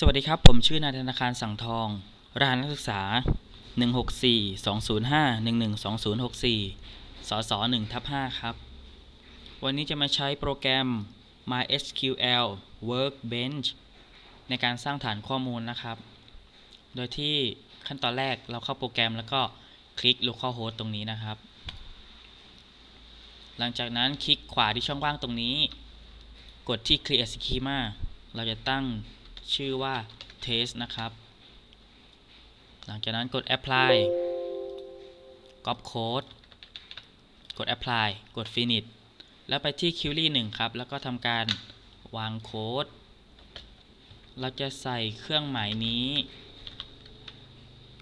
สวัสดีครับ ผมชื่อนายธนาคารสังทอง รหัสนักศึกษา 164-205-112064สส1ทับ5ครับ วันนี้จะมาใช้โปรแกรม MySQL Workbench ในการสร้างฐานข้อมูลนะครับ โดยที่ขั้นตอนแรกเราเข้าโปรแกรมแล้วก็คลิก localhost ตรงนี้นะครับ หลังจากนั้นคลิกขวาที่ช่องว่างตรงนี้ กดที่ create schema เราจะตั้ง ชื่อว่า test นะครับ หลังจากนั้นกด apply copy code กด apply กด finish แล้วไปที่ query 1 ครับ แล้วก็ทำการวางโค้ด เราจะใส่เครื่องหมายนี้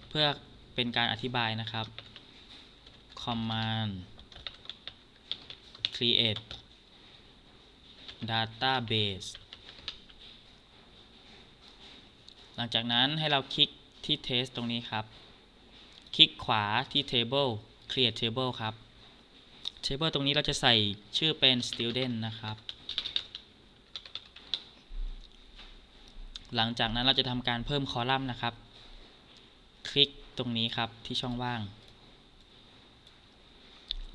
เพื่อเป็นการอธิบายนะครับ command create database หลังจากนั้นให้เราคลิกที่ test ตรงนี้ครับ คลิกขวาที่ table create table ครับ table ตรงนี้เราจะใส่ชื่อเป็น student นะครับ หลังจากนั้นเราจะทำการเพิ่มคอลัมน์นะครับ คลิกตรงนี้ครับที่ช่องว่าง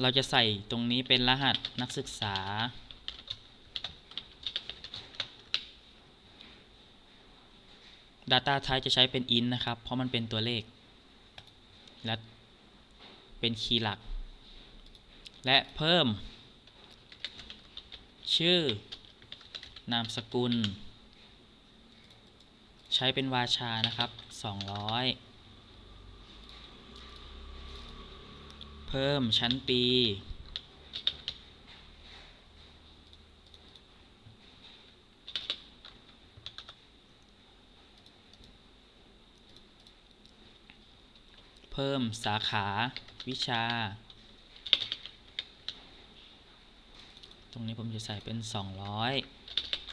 เราจะใส่ตรงนี้เป็นรหัสนักศึกษา Data Type จะใช้เป็น int นะครับ เพราะมันเป็นตัวเลข และเป็นคีย์หลัก และเพิ่ม ชื่อนามสกุล ใช้เป็นวาชานะครับ 200 เพิ่มชั้นปี เพิ่มสาขาวิชา ตรงนี้ผมจะใส่เป็น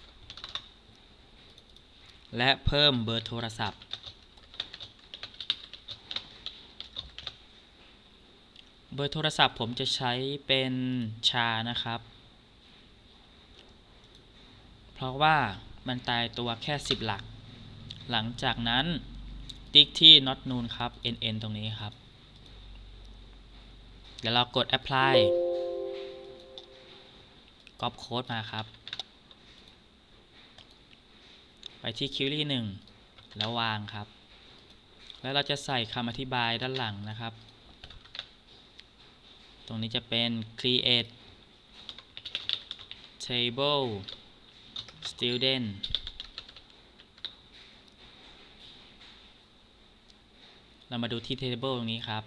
200 และเพิ่มเบอร์โทรศัพท์ เบอร์โทรศัพท์ผมจะใช้เป็นชานะครับ เพราะว่ามันตายตัวแค่ 10 หลัก หลังจากนั้น ติ๊กที่ not known ครับ nn ตรงนี้ครับ เดี๋ยวเรากด apply ก๊อปโค้ดมาครับ ไปที่ query 1แล้ววางครับ แล้วเราจะใส่คำอธิบายด้านหลังนะครับ ตรงนี้จะเป็น create table student เรามาดูที่ table ตรงนี้ครับ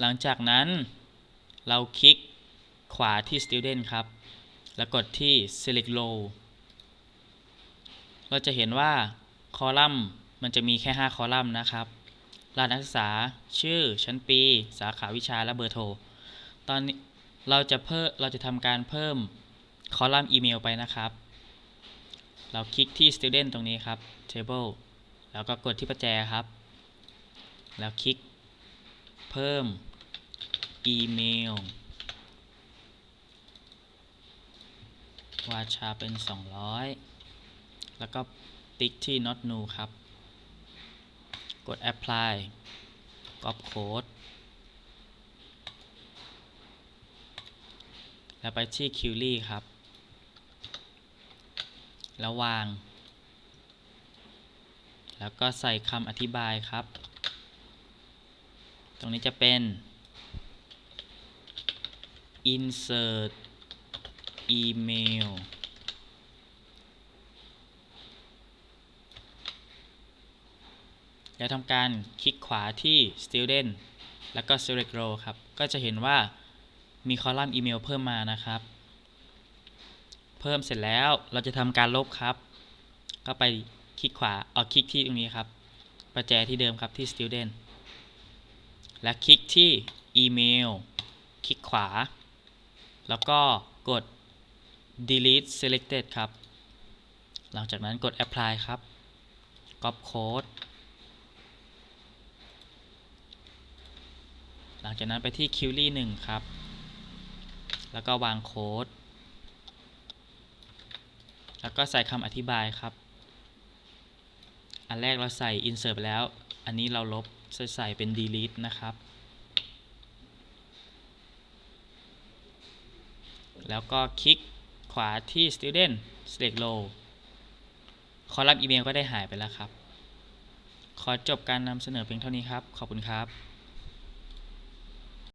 หลังจากนั้นเราคลิกขวาที่ student ครับ แล้วกดที่ select row เราจะเห็นว่าคอลัมน์มันจะมีแค่ 5 คอลัมน์นะครับรหัสนักศึกษา ชื่อ ชั้นปี สาขาวิชา และเบอร์โทร ตอนนี้เราจะเพิ่ม เราจะทำการเพิ่มคอลัมน์อีเมลไปนะครับ เราคลิกที่ student ตรงนี้ครับ table แล้วก็กดที่ประแจครับ แล้วคลิกเพิ่มอีเมลวาชาเป็น 200 แล้วก็ติ๊กที่ not new ครับ กด apply copy code แล้วไปที่ query ครับ แล้ววาง แล้วก็ใส่คำอธิบายครับ ตรงนี้จะเป็น insert email แล้วทำการคลิกขวาที่ student แล้วก็ select row ครับ ก็จะเห็นว่ามีคอลัมน์อีเมลเพิ่มมานะครับ เพิ่มเสร็จแล้วเราจะทำการลบครับ ก็ไปคลิกขวาเอาคลิกที่ตรงนี้ครับประแจที่เดิมครับที่ student และคลิกที่อีเมลคลิกขวา แล้วก็กด delete selected ครับ หลังจากนั้นกด apply ครับ copy code หลังจากนั้นไปที่ query 1 ครับ แล้วก็วางโค้ด แล้วก็ใส่คำอธิบายครับ อันแรกเราใส่ insert ไปแล้ว อันนี้เราลบใส่ใส่เป็น delete นะครับ แล้วก็คลิกขวาที่ student select row คอลัมน์อีเมลก็ได้หายไปแล้วครับ ขอจบการนำเสนอเพียงเท่านี้ครับ ขอบคุณครับ